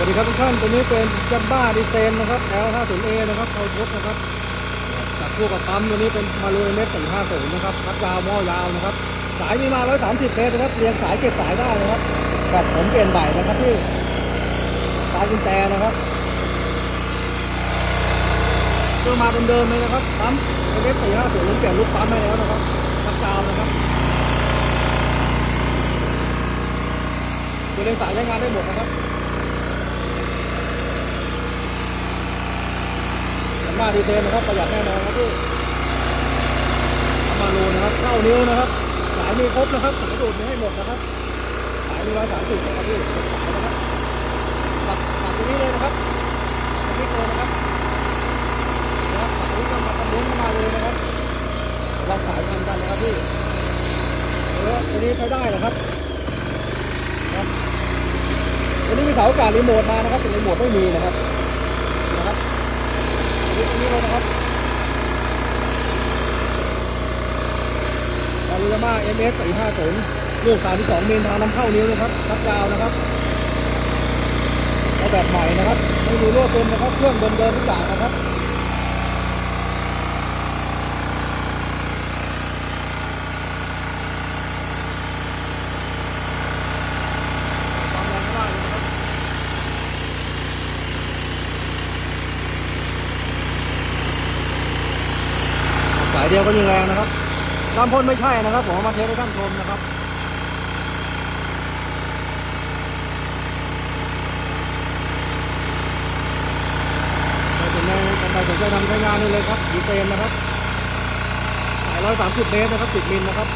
วัสดีครับทุกท่าน ตัวนี้เป็นจัมบ้าดีเซนนะครับ L50A นะครับเอาทดนะครับจากคู่กับปั๊มตัวนี้เป็นมาลูเมส450นะครับพัดยาวหม้อยาวนะครับ สายมีมา 130เมตรนะครับ เรียงสายเก็บสายได้นะครับแบบผมเปลี่ยนใหม่นะครับที่สายกุญแจนะครับเครื่องมาเดิมๆเลยนะครับ ปั๊มเมส450เปลี่ยนลูกปั๊มให้แล้วนะครับพัดยาวนะครับตัวเรียงสายใช้งานได้หมดนะครับ หน้าดีเซลนะครับประหยัดแน่นอนครับพี่เอามาลูนะครับเข้านิ้วนะครับ สายมีครบนะครับสายดูดมีให้หมดนะครับสายมีร้อยสามสิบนะครับพี่สายนะครับตัดตัดตรงนี้เลยนะครับตรงนี้เลยนะครับนะครับสายก็มาตรงนี้มาเลยนะครับเราสายทำกันนะครับพี่เออตัวนี้ใช้ได้เหรอครับครับตัวนี้มีเสาอากาศรีโมทมานะครับแต่รีโมทไม่มีนะครับ เลยนะครับอารุยาม่า MS 450ลูก 32มิลทางนำเข้านิ้วนะครับทับยาวนะครับเอาแบบใหม่นะครับ ไม่มีรั่วเต็มนะครับ เครื่องเดิมๆทุกอย่างนะครับความแรงก็ได้เลยนะครับ สาย เดียวก็ยิงแรงนะครับตามพ่นไม่ใช่นะครับ ผมมาเทสให้ท่านชมนะครับใครสนใจใครสนใจทำใช้งานนี่เลยครับดีเซนนะครับสายร้อยสามสิบเมตรนะครับสิบมิลนะครับ